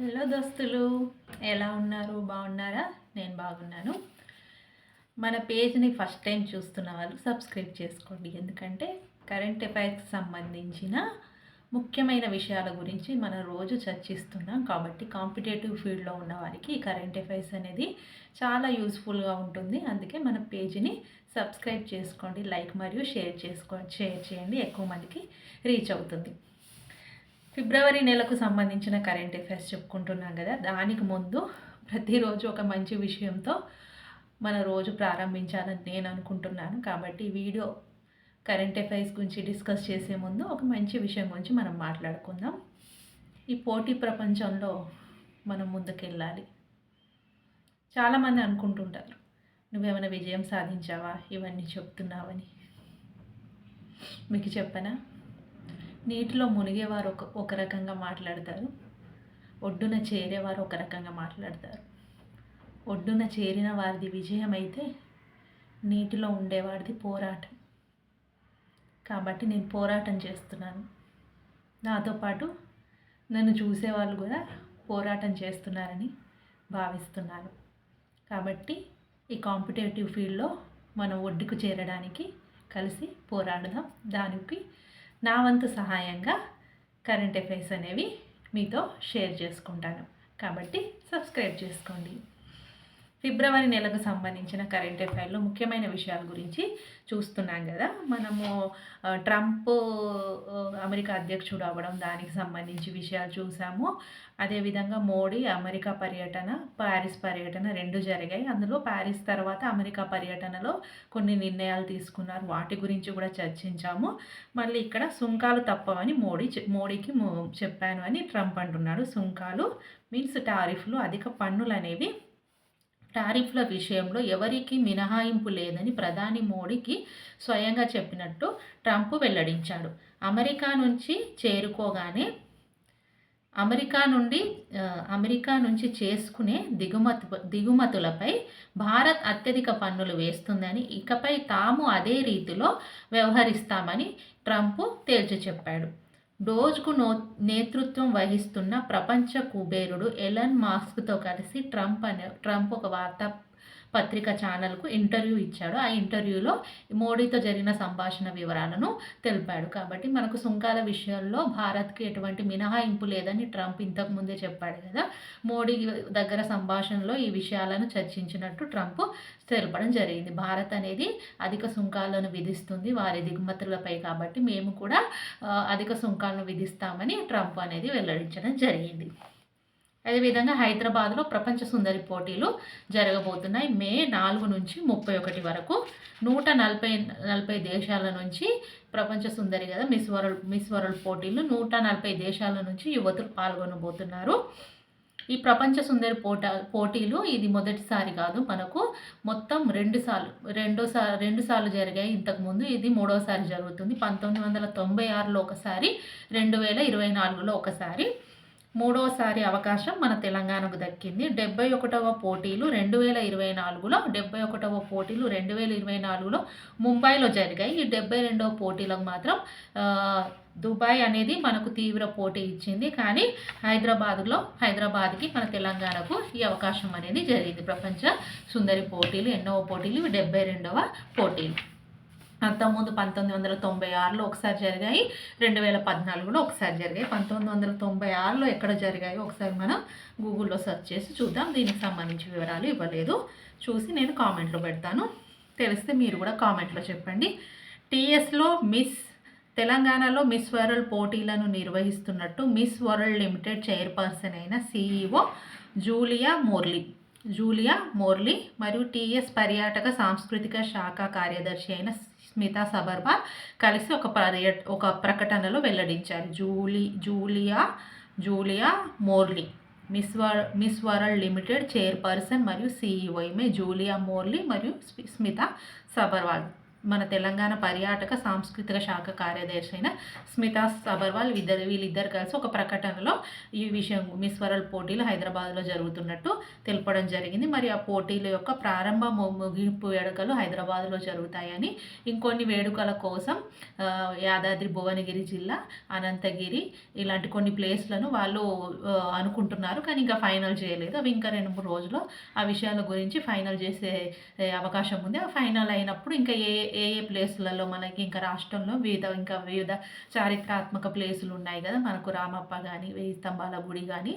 Hello దోస్తులు ఎలా ఉన్నారు? బాగున్నారా? నేను బాగున్నాను. మన పేజ్ని ఫస్ట్ టైం చూస్తున్న వాళ్ళు సబ్స్క్రైబ్ చేసుకోండి. ఎందుకంటే కరెంట్ అఫైర్స్కి సంబంధించిన ముఖ్యమైన విషయాల గురించి మనం రోజు చర్చిస్తున్నాం. కాబట్టి కాంపిటేటివ్ ఫీల్డ్లో ఉన్న వారికి ఈ కరెంట్ అఫైర్స్ అనేది చాలా యూస్ఫుల్గా ఉంటుంది. అందుకే మన పేజీని సబ్స్క్రైబ్ చేసుకోండి. లైక్ మరియు షేర్ చేసుకో షేర్ చేయండి. ఎక్కువ మందికి రీచ్ అవుతుంది. ఫిబ్రవరి నెలకు సంబంధించిన కరెంట్ అఫైర్స్ చెప్పుకుంటున్నాం కదా. దానికి ముందు ప్రతిరోజు ఒక మంచి విషయంతో మన రోజు ప్రారంభించాలని నేను అనుకుంటున్నాను. కాబట్టి వీడియో కరెంట్ అఫైర్స్ గురించి డిస్కస్ చేసే ముందు ఒక మంచి విషయం గురించి మనం మాట్లాడుకుందాం. ఈ పోటీ ప్రపంచంలో మనం ముందుకెళ్ళాలి. చాలామంది అనుకుంటుంటారు నువ్వేమైనా విజయం సాధించావా? ఇవన్నీ చెప్తున్నావని. మీకు చెప్పనా? నీటిలో మునిగేవారు ఒక ఒక రకంగా మాట్లాడతారు. ఒడ్డున చేరేవారు ఒక రకంగా మాట్లాడతారు. ఒడ్డున చేరిన వారిది విజయం అయితే నీటిలో ఉండేవాడిది పోరాటం. కాబట్టి నేను పోరాటం చేస్తున్నాను. నాతో పాటు నన్ను చూసేవాళ్ళు కూడా పోరాటం చేస్తున్నారని భావిస్తున్నాను కాబట్టి ఈ కాంపిటేటివ్ ఫీల్డ్లో మనం ఒడ్డుకు చేరడానికి కలిసి పోరాడదాం. దానికి నా వంతు సహాయంగా కరెంట్ అఫైర్స్ అనేవి మీతో షేర్ చేసుకుంటాను. కాబట్టి సబ్స్క్రైబ్ చేసుకోండి. ఫిబ్రవరి నెలకు సంబంధించిన కరెంట్ అఫైర్లో ముఖ్యమైన విషయాల గురించి చూస్తున్నాం కదా. మనము ట్రంప్ అమెరికా అధ్యక్షుడు అవ్వడం దానికి సంబంధించి విషయాలు చూసాము. అదేవిధంగా మోడీ అమెరికా పర్యటన ప్యారిస్ పర్యటన రెండు జరిగాయి. అందులో ప్యారిస్ తర్వాత అమెరికా పర్యటనలో కొన్ని నిర్ణయాలు తీసుకున్నారు. వాటి గురించి కూడా చర్చించాము. మళ్ళీ ఇక్కడ సుంకాలు తప్పవని మోడీ మోడీకి చెప్పాను అని ట్రంప్ అంటున్నాడు. సుంకాలు మీన్స్ టారిఫ్లు అధిక పన్నులు అనేవి టారిఫ్ల విషయంలో ఎవరికీ మినహాయింపు లేదని ప్రధాని మోడీకి స్వయంగా చెప్పినట్టు ట్రంప్ వెల్లడించాడు. అమెరికా నుంచి చేరుకోగానే అమెరికా నుండి అమెరికా నుంచి చేసుకునే దిగుమతి దిగుమతులపై భారత్ అత్యధిక పన్నులు వేస్తుందని ఇకపై తాము అదే రీతిలో వ్యవహరిస్తామని ట్రంప్ తేల్చి చెప్పాడు. డోజ్కు నో నేతృత్వం వహిస్తున్న ప్రపంచ కుబేరుడు ఎలన్ మాస్క్తో కలిసి ట్రంప్ అనే ట్రంప్ ఒక వార్తా పత్రిక ఛానల్కు ఇంటర్వ్యూ ఇచ్చాడు. ఆ ఇంటర్వ్యూలో మోడీతో జరిగిన సంభాషణ వివరాలను తెలిపాడు. కాబట్టి మనకు సుంకాల విషయంలో భారత్కి ఎటువంటి మినహాయింపు లేదని ట్రంప్ ఇంతకు ముందే చెప్పాడు కదా. మోడీ దగ్గర సంభాషణలో ఈ విషయాలను చర్చించినట్టు ట్రంప్ తెలపడం జరిగింది. భారత్ అనేది అధిక సుంకాలను విధిస్తుంది వారి దిగుమతులపై కాబట్టి మేము కూడా అధిక సుంకాలను విధిస్తామని ట్రంప్ అనేది వెల్లడించడం జరిగింది. అదేవిధంగా హైదరాబాద్లో ప్రపంచ సుందరి పోటీలు జరగబోతున్నాయి. మే నాలుగు నుంచి ముప్పై ఒకటి వరకు నూట నలభై నలభై దేశాల నుంచి ప్రపంచ సుందరి కదా మిస్ వరల్డ్ మిస్ వరల్డ్ పోటీలు నూట నలభై దేశాల నుంచి యువతులు పాల్గొనబోతున్నారు. ఈ ప్రపంచ సుందరి పోట పోటీలు ఇది మొదటిసారి కాదు మనకు మొత్తం రెండు సార్లు రెండోసారి రెండు సార్లు జరిగాయి ఇంతకుముందు ఇది మూడోసారి జరుగుతుంది. పంతొమ్మిది వందల తొంభై ఆరులో ఒకసారి రెండు వేల ఇరవై నాలుగులో ఒకసారి. మూడోసారి అవకాశం మన తెలంగాణకు దక్కింది. డెబ్బై ఒకటవ పోటీలు రెండు వేల ఇరవై నాలుగులో డెబ్బై ఒకటవ పోటీలు రెండు వేల ఇరవై నాలుగులో ముంబైలో జరిగాయి. ఈ డెబ్బై రెండవ పోటీలకు మాత్రం దుబాయ్ అనేది మనకు తీవ్ర పోటీ ఇచ్చింది. కానీ హైదరాబాద్లో హైదరాబాద్కి మన తెలంగాణకు ఈ అవకాశం అనేది జరిగింది. ప్రపంచ సుందరి పోటీలు ఎన్నవ పోటీలు డెబ్బై రెండవ పోటీలు. అంతకుముందు పంతొమ్మిది వందల తొంభై ఆరులో ఒకసారి జరిగాయి. రెండు వేల పద్నాలుగులో ఒకసారి జరిగాయి. పంతొమ్మిది వందల తొంభై ఆరులో ఎక్కడ జరిగాయో ఒకసారి మనం గూగుల్లో సెర్చ్ చేసి చూద్దాం. దీనికి సంబంధించి వివరాలు ఇవ్వలేదు. చూసి నేను కామెంట్లో పెడతాను. తెలిస్తే మీరు కూడా కామెంట్లో చెప్పండి. టీఎస్లో మిస్ తెలంగాణలో మిస్ వరల్డ్ పోటీలను నిర్వహిస్తున్నట్టు మిస్ వరల్డ్ లిమిటెడ్ చైర్పర్సన్ అయిన CEO Julia Morley Julia Morley మరియు టీఎస్ పర్యాటక సాంస్కృతిక శాఖ కార్యదర్శి అయిన స్మితా సబర్వాల్ కలిసి ఒక పర్య ఒక ప్రకటనలో వెల్లడించారు. Julie Julia Julia Morley miss వర్ మిస్ వరల్డ్ లిమిటెడ్ చైర్పర్సన్ మరియు సీఈఓ ఈమె జూలియా మోర్లీ మరియు స్మితా సబర్వాల్ మన తెలంగాణ పర్యాటక సాంస్కృతిక శాఖ కార్యదర్శి అయిన స్మితా సబర్వాల్ ఇద్దరు వీళ్ళిద్దరు కలిసి ఒక ప్రకటనలో ఈ విషయం మిస్ వరల్డ్ పోటీలు హైదరాబాద్లో జరుగుతున్నట్టు తెలపడం జరిగింది. మరి ఆ పోటీల యొక్క ప్రారంభ ముగింపు వేడుకలు హైదరాబాద్లో జరుగుతాయని ఇంకొన్ని వేడుకల కోసం యాదాద్రి భువనగిరి జిల్లా అనంతగిరి ఇలాంటి కొన్ని ప్లేస్లను వాళ్ళు అనుకుంటున్నారు. కానీ ఇంకా ఫైనల్ చేయలేదు. అవి ఇంకా రెండు మూడు రోజుల్లో ఆ విషయాల గురించి ఫైనల్ చేసే అవకాశం ఉంది. ఆ ఫైనల్ అయినప్పుడు ఇంకా ఏ ఏ ఏ ప్లేసులలో మనకి ఇంకా రాష్ట్రంలో వివిధ ఇంకా వివిధ చారిత్రాత్మక ప్లేసులు ఉన్నాయి కదా. మనకు రామప్ప కానీ వెయ్యి స్తంభాల గుడి కానీ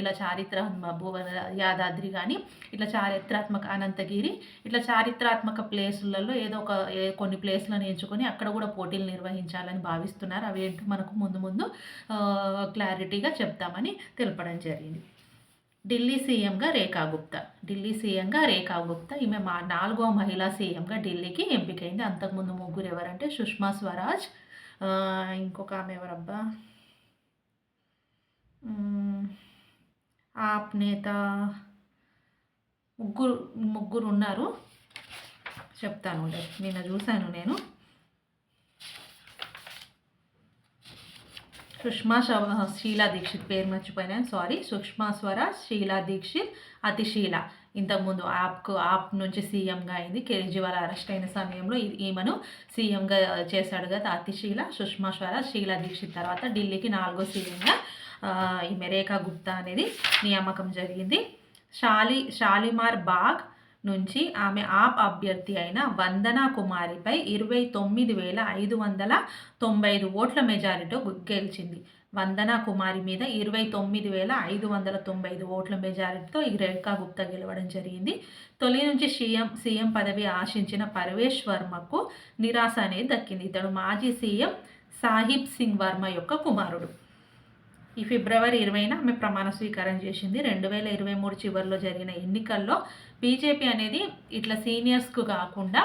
ఇలా చారిత్రాత్మక భువన యాదాద్రి కానీ ఇట్లా చారిత్రాత్మక అనంతగిరి ఇట్లా చారిత్రాత్మక ప్లేసులలో ఏదో ఒక కొన్ని ప్లేస్లను ఎంచుకొని అక్కడ కూడా పోటీలు నిర్వహించాలని భావిస్తున్నారు. అవి ఏంటో మనకు ముందు ముందు క్లారిటీగా చెప్తామని తెలపడం జరిగింది. ఢిల్లీ సీఎంగా రేఖా గుప్తా. ఢిల్లీ సీఎంగా రేఖా గుప్తా. ఈమె మా నాలుగో మహిళా సీఎంగా ఢిల్లీకి ఎంపికైంది. అంతకుముందు ముగ్గురు ఎవరంటే సుష్మా స్వరాజ్. ఇంకొక ఆమె ఎవరబ్బా? ఆప్ నేత. ముగ్గురు ముగ్గురు ఉన్నారు. చెప్తాను నిన్న చూశాను నేను. సుష్మా శీలా దీక్షిత్ పేరు మర్చిపోయినాను సారీ సుష్మా స్వర శీలా దీక్షిత్ అతిశీల ఇంతకుముందు యాప్కు యాప్ నుంచి సీఎంగా అయింది. కేజ్రీవాల్ అరెస్ట్ అయిన సమయంలో ఈమెను సీఎంగా చేశాడు కదా అతిశీల సుష్మా స్వరాజ్ శీలా దీక్షిత్ తర్వాత ఢిల్లీకి నాలుగో సీఎంగా ఈమె రేఖా గుప్తా అనేది నియామకం జరిగింది. షాలి షాలిమార్ బాగ్ నుంచి ఆమె ఆప్ అభ్యర్థి అయిన వందనా కుమారిపై ఇరవై తొమ్మిది వేల ఐదు వందల తొంభై ఐదు ఓట్ల మెజారిటీ గెలిచింది. వందనా కుమారి మీద ఇరవై తొమ్మిది వేల ఐదు వందల తొంభై ఐదు ఓట్ల మెజారిటీతో ఈ రేఖా గుప్తా గెలవడం జరిగింది. తొలి నుంచి సీఎం సీఎం పదవి ఆశించిన పరవేష్ వర్మకు నిరాశ అనేది దక్కింది. ఇతడు మాజీ సీఎం సాహిబ్ సింగ్ వర్మ యొక్క కుమారుడు. ఈ ఫిబ్రవరి ఇరవైన ఆమె ప్రమాణ స్వీకారం చేసింది. రెండు వేల ఇరవై మూడు చివరిలో జరిగిన ఎన్నికల్లో బీజేపీ అనేది ఇట్లా సీనియర్స్కు కాకుండా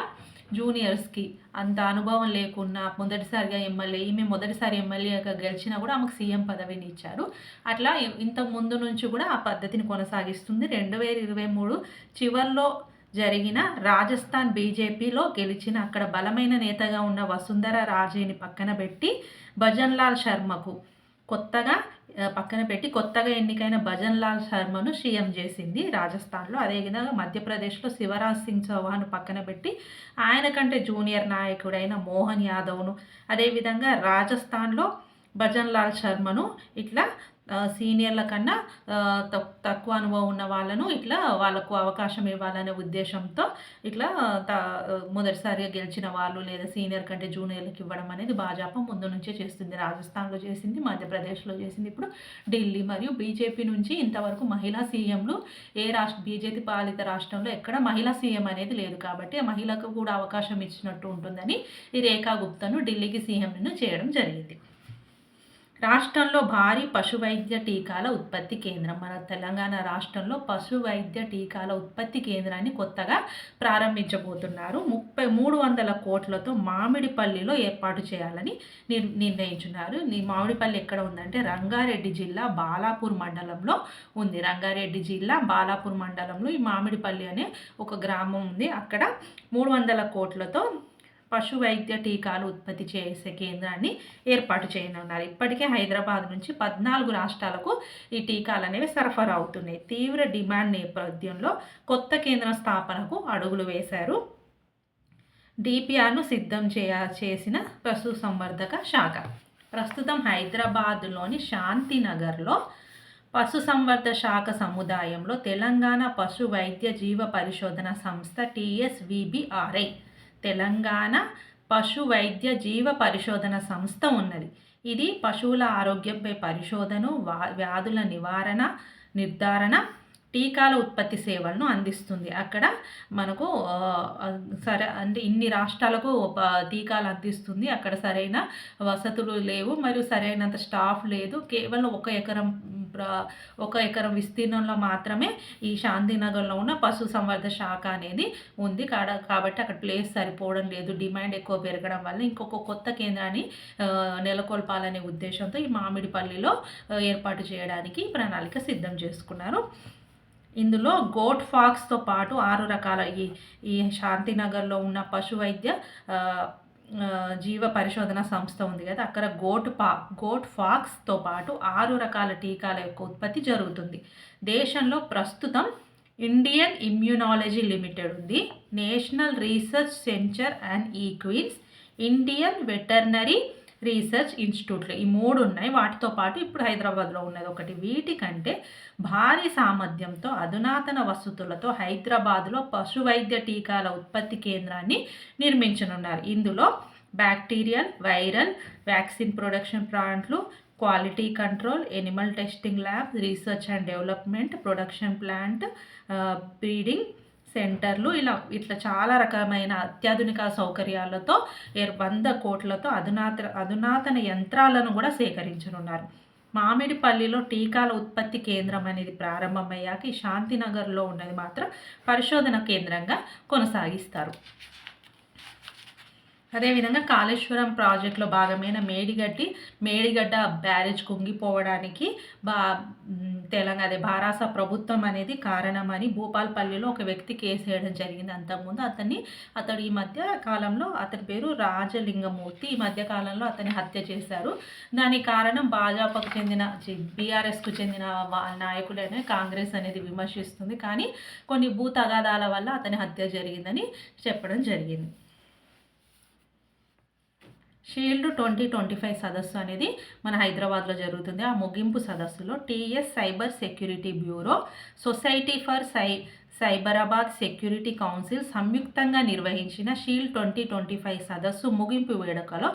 జూనియర్స్కి అంత అనుభవం లేకున్నా మొదటిసారిగా ఎమ్మెల్యే ఈమె మొదటిసారి ఎమ్మెల్యేగా గెలిచినా కూడా ఆమెకు సీఎం పదవిని ఇచ్చారు. అట్లా ఇంత ముందు నుంచి కూడా ఆ పద్ధతిని కొనసాగిస్తుంది. రెండు వేల ఇరవై మూడు చివరిలో జరిగిన రాజస్థాన్ బీజేపీలో గెలిచిన అక్కడ బలమైన నేతగా ఉన్న వసుంధర రాజేని పక్కన పెట్టి భజన్లాల్ శర్మకు కొత్తగా పక్కన పెట్టి కొత్తగా ఎన్నికైన భజన్ లాల్ శర్మను సీఎం చేసింది రాజస్థాన్లో. అదేవిధంగా మధ్యప్రదేశ్లో శివరాజ్ సింగ్ చౌహాన్ పక్కన పెట్టి ఆయన కంటే జూనియర్ నాయకుడైన మోహన్ యాదవ్ను. అదేవిధంగా రాజస్థాన్లో భజన్ లాల్ శర్మను ఇట్లా సీనియర్ల కన్నా తక్కువ అనుభవం ఉన్న వాళ్ళను ఇట్లా వాళ్ళకు అవకాశం ఇవ్వాలనే ఉద్దేశంతో ఇట్లా త మొదటిసారిగా గెలిచిన వాళ్ళు లేదా సీనియర్ కంటే జూనియర్లకు ఇవ్వడం అనేది భాజపా ముందు నుంచే చేస్తుంది. రాజస్థాన్లో చేసింది మధ్యప్రదేశ్లో చేసింది. ఇప్పుడు ఢిల్లీ మరియు బీజేపీ నుంచి ఇంతవరకు మహిళా సీఎంలు ఏ రాష్ట్ర బీజేపీ పాలిత రాష్ట్రంలో ఎక్కడ మహిళా సీఎం అనేది లేదు కాబట్టి మహిళకు కూడా అవకాశం ఇచ్చినట్టు ఉంటుందని ఈ రేఖా గుప్తను ఢిల్లీకి సీఎంను చేయడం జరిగింది. రాష్ట్రంలో భారీ పశు వైద్య టీకాల ఉత్పత్తి కేంద్రం. మన తెలంగాణ రాష్ట్రంలో పశు వైద్య టీకాల ఉత్పత్తి కేంద్రాన్ని కొత్తగా ప్రారంభించబోతున్నారు. ముప్పై మూడు వందల కోట్లతో మామిడిపల్లిలో ఏర్పాటు చేయాలని నిర్ నిర్ణయించున్నారు. ఈ మామిడిపల్లి ఎక్కడ ఉందంటే రంగారెడ్డి జిల్లా బాలాపూర్ మండలంలో ఉంది. రంగారెడ్డి జిల్లా బాలాపూర్ మండలంలో ఈ మామిడిపల్లి అనే ఒక గ్రామం ఉంది. అక్కడ మూడు వందల కోట్లతో పశు వైద్య టీకాలు ఉత్పత్తి చేసే కేంద్రాన్ని ఏర్పాటు చేయనున్నారు. ఇప్పటికే హైదరాబాద్ నుంచి పద్నాలుగు రాష్ట్రాలకు ఈ టీకాలు అనేవి సరఫరా అవుతున్నాయి. తీవ్ర డిమాండ్ నేపథ్యంలో కొత్త కేంద్రం స్థాపనకు అడుగులు వేశారు. డిపిఆర్ను సిద్ధం చేయ చేసిన పశు సంవర్ధక శాఖ. ప్రస్తుతం హైదరాబాద్లోని శాంతినగర్లో పశు సంవర్ధ శాఖ సముదాయంలో తెలంగాణ పశు వైద్య జీవ పరిశోధన సంస్థ టీఎస్విబిఆర్ఐ తెలంగాణ పశు వైద్య జీవ పరిశోధన సంస్థ ఉన్నది. ఇది పశువుల ఆరోగ్యంపై పరిశోధన వ్యాధుల నివారణ నిర్ధారణ టీకాల ఉత్పత్తి సేవలను అందిస్తుంది. అక్కడ మనకు సరే అంటే ఇన్ని రాష్ట్రాలకు టీకాలు అందిస్తుంది. అక్కడ సరైన వసతులు లేవు మరియు సరైనంత స్టాఫ్ లేదు. కేవలం ఒక ఎకరం ఒక ఎకరం విస్తీర్ణంలో మాత్రమే ఈ శాంతినగర్లో ఉన్న పశు సంవర్ధ శాఖ అనేది ఉంది. కాడ కాబట్టి అక్కడ ప్లేస్ సరిపోవడం లేదు. డిమాండ్ ఎక్కువ పెరగడం వల్ల ఇంకొక కొత్త కేంద్రాన్ని నెలకొల్పాలనే ఉద్దేశంతో ఈ మామిడిపల్లిలో ఏర్పాటు చేయడానికి ప్రణాళిక సిద్ధం చేసుకున్నారు. ఇందులో గోట్ ఫాక్స్తో పాటు ఆరు రకాల ఈ ఈ శాంతినగర్లో ఉన్న పశు వైద్య జీవ పరిశోధన సంస్థ ఉంది కదా అక్కడ గోట్ పా గోట్ ఫాక్స్తో పాటు ఆరు రకాల టీకాల యొక్క ఉత్పత్తి జరుగుతుంది. దేశంలో ప్రస్తుతం ఇండియన్ ఇమ్యూనాలజీ లిమిటెడ్ ఉంది national research centre and equines Indian veterinary research ఇన్స్టిట్యూట్లు ఈ మూడు ఉన్నాయి. వాటితో పాటు ఇప్పుడు హైదరాబాద్లో ఉన్నది ఒకటి. వీటికంటే భారీ సామర్థ్యంతో అధునాతన వసతులతో హైదరాబాద్లో పశు వైద్య టీకాల ఉత్పత్తి కేంద్రాన్ని నిర్మించనున్నారు. ఇందులో బ్యాక్టీరియల్ వైరల్ వ్యాక్సిన్ ప్రొడక్షన్ ప్లాంట్లు quality control animal testing lab research and development production plant breeding సెంటర్లు ఇలా ఇట్లా చాలా రకమైన అత్యాధునిక సౌకర్యాలతో వంద కోట్లతో అధునాత అధునాతన యంత్రాలను కూడా సేకరించనున్నారు. మామిడిపల్లిలో టీకాల ఉత్పత్తి కేంద్రం అనేది ప్రారంభమయ్యాక ఈ శాంతినగర్లో ఉన్నది మాత్రం పరిశోధన కేంద్రంగా కొనసాగిస్తారు. అదేవిధంగా కాళేశ్వరం ప్రాజెక్టులో భాగమైన మేడిగడ్డి మేడిగడ్డ బ్యారేజ్ కుంగిపోవడానికి బా తెలంగాణ అదే భారాస ప్రభుత్వం అనేది కారణమని భూపాల్పల్లిలో ఒక వ్యక్తి కేసు వేయడం జరిగింది అంతకుముందు. అతన్ని అతడు ఈ మధ్య కాలంలో అతని పేరు రాజలింగమూర్తి. ఈ మధ్య కాలంలో అతన్ని హత్య చేశారు. దానికి కారణం భాజపాకు చెందిన బీఆర్ఎస్కు చెందిన నాయకులైన కాంగ్రెస్ అనేది విమర్శిస్తుంది. కానీ కొన్ని భూ తగాదాల వల్ల అతని హత్య జరిగిందని చెప్పడం జరిగింది. షీల్డ్ ట్వంటీ ట్వంటీ ఫైవ్ సదస్సు అనేది మన హైదరాబాద్లో జరుగుతుంది. ఆ ముగింపు సదస్సులో TS cyber security bureau society for Sye Cyberabad security council సంయుక్తంగా నిర్వహించిన షీల్డ్ ట్వంటీ ట్వంటీ ఫైవ్ సదస్సు ముగింపు వేడుకలో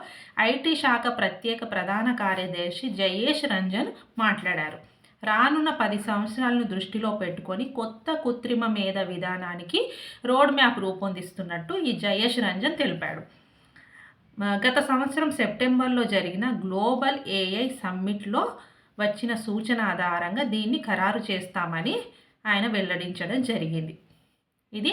ఐటీ శాఖ ప్రత్యేక ప్రధాన కార్యదర్శి జయేష్ రంజన్ మాట్లాడారు. రానున్న పది సంవత్సరాలను దృష్టిలో పెట్టుకొని కొత్త కృత్రిమ మేధ విధానానికి రోడ్ మ్యాప్ రూపొందిస్తున్నట్టు ఈ జయేష్ రంజన్ తెలిపాడు. గత సంవత్సరం సెప్టెంబర్లో జరిగిన గ్లోబల్ ఏఐ సమ్మిట్లో వచ్చిన సూచన ఆధారంగా దీన్ని ఖరారు చేస్తామని ఆయన వెల్లడించడం జరిగింది. ఇది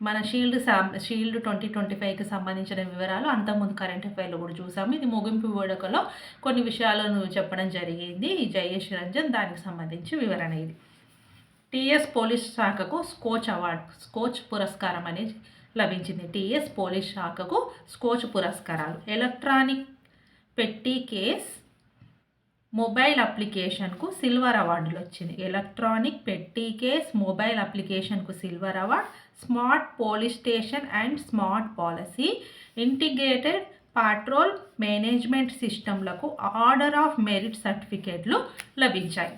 మన షీల్డ్ షీల్డ్ ట్వంటీ ట్వంటీ ఫైవ్కి సంబంధించిన వివరాలు అంతకుముందు కరెంట్ అఫైర్లో కూడా చూసాము. ఇది ముగింపు వేడుకలో కొన్ని విషయాలను చెప్పడం జరిగింది. జయేష్ రంజన్ దానికి సంబంధించి వివరణ ఇది. టీఎస్ పోలీస్ శాఖకు స్కోచ్ అవార్డు స్కోచ్ పురస్కారం అనేది లభించింది. టీఎస్ పోలీస్ శాఖకు స్కోచ్ పురస్కారాలు. ఎలక్ట్రానిక్ పెట్టి కేస్ మొబైల్ అప్లికేషన్కు సిల్వర్ అవార్డులు వచ్చింది. Electronic petty case mobile అప్లికేషన్కు silver award smart police station and smart policy integrated patrol management సిస్టంలకు order of merit సర్టిఫికేట్లు లభించాయి.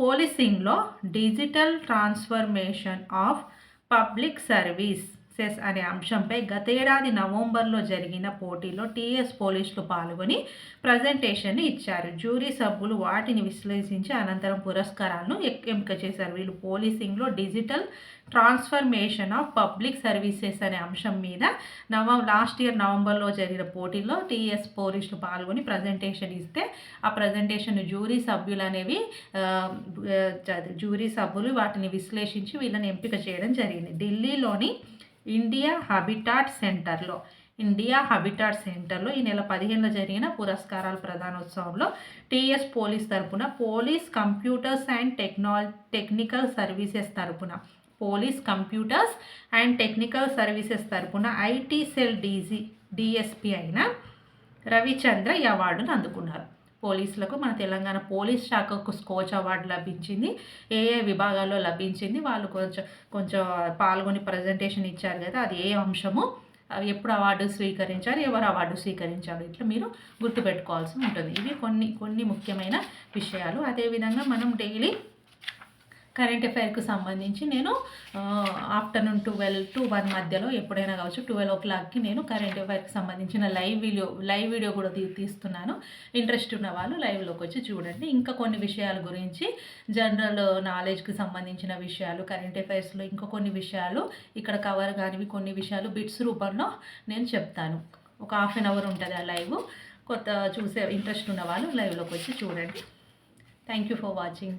పోలీసింగ్లో డిజిటల్ ట్రాన్స్ఫర్మేషన్ ఆఫ్ పబ్లిక్ సెస్ అనే అంశంపై గతేడాది నవంబర్లో జరిగిన పోటీలో టీఎస్ పోలీసులు పాల్గొని ప్రజెంటేషన్ ఇచ్చారు. జ్యూరీ సభ్యులు వాటిని విశ్లేషించి అనంతరం పురస్కారాలను ఎంపిక చేశారు. వీళ్ళు పోలీసింగ్లో digital transformation of public services అనే అంశం మీద నవ లాస్ట్ ఇయర్ నవంబర్లో జరిగిన పోటీలో టీఎస్ పోలీసులు పాల్గొని ప్రజెంటేషన్ ఇస్తే ఆ ప్రజెంటేషన్ జ్యూరీ సభ్యులు అనేవి జ్యూరీ సభ్యులు వాటిని విశ్లేషించి వీళ్ళని ఎంపిక చేయడం జరిగింది. ఢిల్లీలోని ఇండియా హబిటాట్ సెంటర్లో. ఇండియా హబిటాట్ సెంటర్లో ఈ నెల పదిహేనులో జరిగిన పురస్కారాల ప్రధానోత్సవంలో టీఎస్ పోలీస్ తరపున పోలీస్ కంప్యూటర్స్ అండ్ టెక్నాల టెక్నికల్ సర్వీసెస్ తరపున police computers and technical services తరపున ఐటీ సెల్ డీజీ డిఎస్పీ అయిన రవిచంద్ర ఈ అవార్డును అందుకున్నారు. పోలీసులకు మన తెలంగాణ పోలీస్ శాఖకు స్కోచ్ అవార్డు లభించింది. ఏ ఏ విభాగాల్లో లభించింది వాళ్ళు కొంచెం కొంచెం పాల్గొని ప్రజెంటేషన్ ఇచ్చారు కదా అది ఏ అంశము? ఎప్పుడు అవార్డు స్వీకరించారు ఎవరు అవార్డు స్వీకరించారు ఇట్లా మీరు గుర్తుపెట్టుకోవాల్సి ఉంటుంది. ఇవి కొన్ని కొన్ని ముఖ్యమైన విషయాలు. అదేవిధంగా మనం డైలీ కరెంట్ అఫైర్కి సంబంధించి నేను ఆఫ్టర్నూన్ ట్వెల్వ్ టు వన్ మధ్యలో ఎప్పుడైనా కావచ్చు ట్వెల్వ్ ఓ క్లాక్కి నేను కరెంట్ అఫైర్కి సంబంధించిన లైవ్ వీడియో లైవ్ వీడియో కూడా తీస్తున్నాను. ఇంట్రెస్ట్ ఉన్న వాళ్ళు లైవ్లోకి వచ్చి చూడండి. ఇంకా కొన్ని విషయాల గురించి జనరల్ నాలెడ్జ్కి సంబంధించిన విషయాలు కరెంట్ అఫైర్స్లో ఇంకా కొన్ని విషయాలు ఇక్కడ కవర్ కానివి కొన్ని విషయాలు బిట్స్ రూపంలో నేను చెప్తాను. ఒక హాఫ్ అన్ అవర్ ఉంటుంది ఆ లైవ్. కొత్త చూసే ఇంట్రెస్ట్ ఉన్న వాళ్ళు లైవ్లోకి వచ్చి చూడండి. Thank you for watching.